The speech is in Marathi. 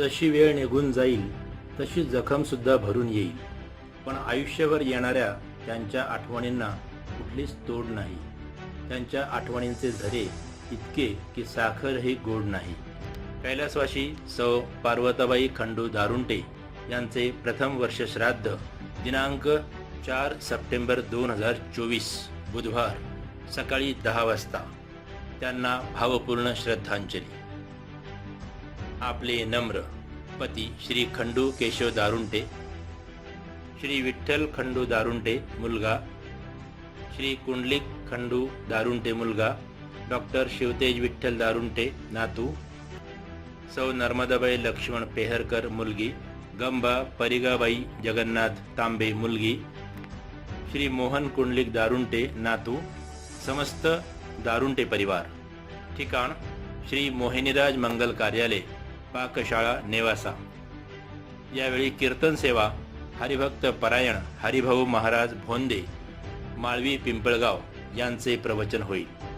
जशी वेळ निघून जाईल तशी जखमसुद्धा भरून येईल. पण आयुष्यभर येणाऱ्या त्यांच्या आठवणींना कुठलीच तोड नाही. त्यांच्या आठवणींचे झरे इतके की साखरही गोड नाही. कैलासवाशी सौ पार्वताबाई खंडू दारुंटे यांचे प्रथम वर्ष श्राद्ध दिनांक चार सप्टेंबर दोन हजार चोवीस बुधवार सकाळी दहा वाजता. त्यांना भावपूर्ण श्रद्धांजली. आपले नम्र पती श्री खंडू केशव दारुंटे श्री विठ्ठल खंडू दारुंटे मुलगा श्री कुंडलिक खंडू दारुंटे मुलगा डॉक्टर शिवतेज विठ्ठल दारुंटे नातू सौ नर्मदाबाई लक्ष्मण पेहरकर मुलगी गंबा परिगाबाई जगन्नाथ तांबे मुलगी श्री मोहन कुंडलिक दारुंटे नातू समस्त दारुंटे परिवार. ठिकाण श्री मोहिनीराज मंगल कार्यालय. पाकशाळा नेवासा. यावेळी कीर्तन सेवा हरिभक्त परायण हरिभाऊ महाराज भोंदे माळवी पिंपळगाव यांचे प्रवचन होईल.